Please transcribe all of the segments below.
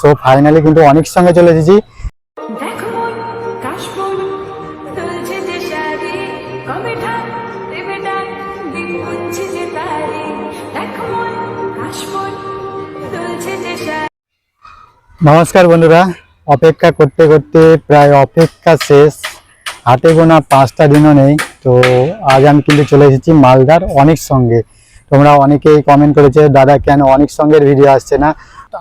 So finally কিন্তু অনেক সঙ্গে চলে এসেছি। নমস্কার বন্ধুরা অপেক্ষা করতে করতে প্রায় অপেক্ষা শেষ। হাতে গোনা পাঁচটা দিনও নেই তো আজ আমি কিন্তু চলে এসেছি মালদার অনেক সঙ্গে। তোমরা অনেকেই কমেন্ট করেছে দাদা কেন অনেক সঙ্গের ভিডিও আসছে না?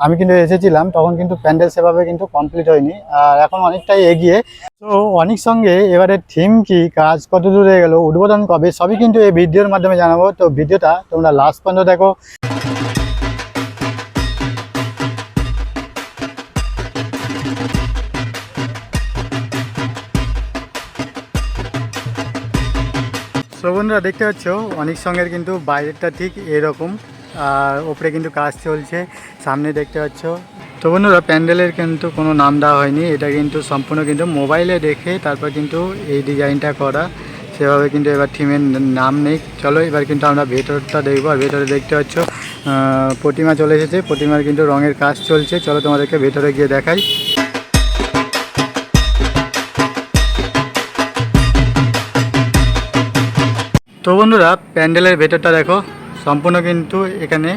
আমি কিন্তু এসেছিলাম, তখন কিন্তু প্যান্ডেল সেভাবে কিন্তু কমপ্লিট হয়নি, আর এখন অনেকটাই এগিয়ে। তো অনেক সঙ্গে এবারে থিম কি, কাজ কত দূর হয়ে গেল, উদ্বোধন কবে, সবই কিন্তু এই ভিডিওর মাধ্যমে জানাব। তো ভিডিওটা তোমরা লাস্ট পর্যন্ত দেখো। বন্ধুরা, দেখতে পাচ্ছ, অনেক সঙ্গের কিন্তু বাইরেটা ঠিক এরকম। আর ওপরে কিন্তু কাজ চলছে, সামনে দেখতে পাচ্ছ। তো বন্ধুরা, প্যান্ডেলের কিন্তু কোনো নাম দেওয়া হয়নি, এটা কিন্তু সম্পূর্ণ কিন্তু মোবাইলে দেখে তারপর কিন্তু এই ডিজাইনটা করা, সেভাবে কিন্তু এবার থিমের নাম নেই। চলো এবার কিন্তু আমরা ভেতরটা দেখব, আর ভেতরে দেখতে পাচ্ছ প্রতিমা চলে এসেছে, প্রতিমার কিন্তু রঙের কাজ চলছে। চলো তোমাদেরকে ভেতরে গিয়ে দেখাই। তো বন্ধুরা, প্যান্ডেলের ভেতরটা দেখো। সম্পূর্ণ কিন্তু এখানে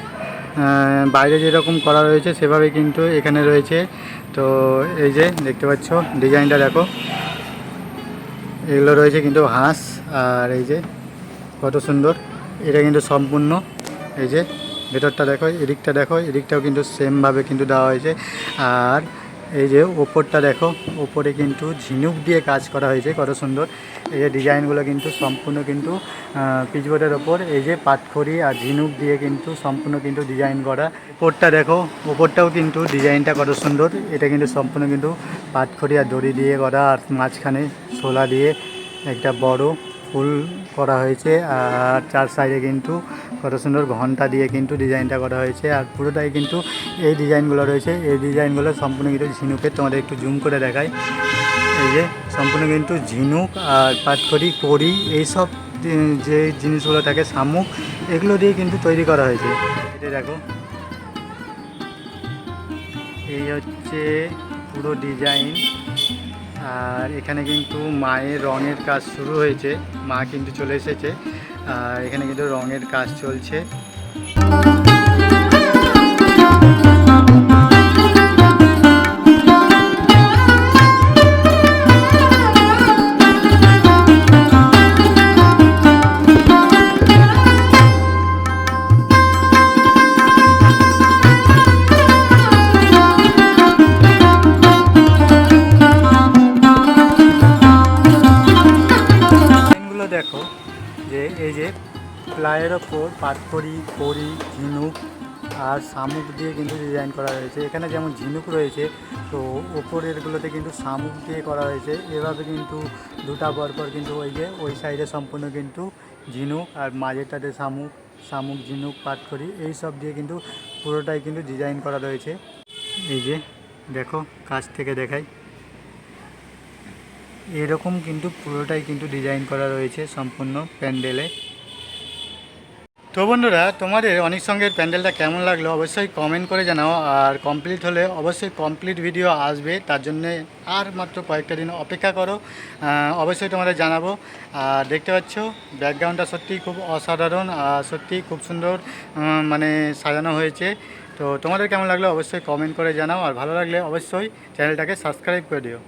বাইরে যেরকম করা রয়েছে সেভাবে কিন্তু এখানে রয়েছে। তো এই যে দেখতে পাচ্ছ, ডিজাইনটা দেখো। এগুলো রয়েছে কিন্তু হাঁস, আর এই যে কত সুন্দর। এটা কিন্তু সম্পূর্ণ এই যে ভেতরটা দেখো, এদিকটা দেখো, এদিকটাও কিন্তু সেমভাবে কিন্তু দেওয়া হয়েছে। আর এই যে ওপরটা দেখো, ওপরে কিন্তু ঝিনুক দিয়ে কাজ করা হয়েছে, কত সুন্দর। এই যে ডিজাইনগুলো কিন্তু সম্পূর্ণ কিন্তু পিচবোর্ডের ওপর। এই যে পাটখড়ি আর ঝিনুক দিয়ে কিন্তু সম্পূর্ণ কিন্তু ডিজাইন করা। ওপরটা দেখো, ওপরটাও কিন্তু ডিজাইনটা কত সুন্দর। এটা কিন্তু সম্পূর্ণ কিন্তু পাটখড়ি আর দড়ি দিয়ে করা, আর মাঝখানে শোলা দিয়ে একটা বড় ফুল করা হয়েছে আর চার সাইডে কিন্তু কত সুন্দর ঘণ্টা দিয়ে কিন্তু ডিজাইনটা করা হয়েছে আর পুরোটাই কিন্তু এই ডিজাইনগুলো রয়েছে। এই ডিজাইনগুলো সম্পূর্ণ কিন্তু ঝিনুকের তোমাদের একটু জুম করে দেখায় এই যে সম্পূর্ণ কিন্তু ঝিনুক আর পাটখড়ি, কড়ি এইসব যে জিনিসগুলো থাকে, শামুক, এগুলো দিয়ে কিন্তু তৈরি করা হয়েছে। এটা দেখো। এই হচ্ছে পুরো ডিজাইন। আর এখানে কিন্তু মায়ের রঙের কাজ শুরু হয়েছে। মা কিন্তু চলে এসেছে। আর এখানে কিন্তু রঙের কাজ চলছে। এই যে প্লাইয়ের ওপর পাটকড়ি কড়ি, ঝিনুক আর শামুক দিয়ে কিন্তু ডিজাইন করা হয়েছে। এখানে যেমন ঝিনুক রয়েছে, তো ওপরেরগুলোতে কিন্তু শামুক দিয়ে করা হয়েছে। এভাবে কিন্তু দুটা পরপর কিন্তু ওই যে ওই সাইডে সম্পূর্ণ কিন্তু ঝিনুক আর মাঝেরটাতে শামুক শামুক, ঝিনুক পাটকড়ি এই সব দিয়ে কিন্তু পুরোটাই কিন্তু ডিজাইন করা রয়েছে। এই যে দেখো, কাছ থেকে দেখাই। এরকম কিন্তু পুরোটাই কিন্তু ডিজাইন করা রয়েছে সম্পূর্ণ প্যান্ডেলে। তো বন্ধুরা, তোমাদের অনেক সঙ্গে প্যান্ডেলটা কেমন লাগল অবশ্যই কমেন্ট করে জানাও, আর কমপ্লিট হলে অবশ্যই কমপ্লিট ভিডিও আসবে, তার জন্যে আর মাত্র কয়েকটা দিন অপেক্ষা করো অবশ্যই তোমাদের জানাব। আর দেখতে পাচ্ছ, ব্যাকগ্রাউন্ডটা সত্যিই খুব অসাধারণ, আর সত্যিই খুব সুন্দর মানে সাজানো হয়েছে। তো তোমাদের কেমন লাগল অবশ্যই কমেন্ট করে জানাও, আর ভালো লাগলে অবশ্যই চ্যানেলটাকে সাবস্ক্রাইব করে দিও।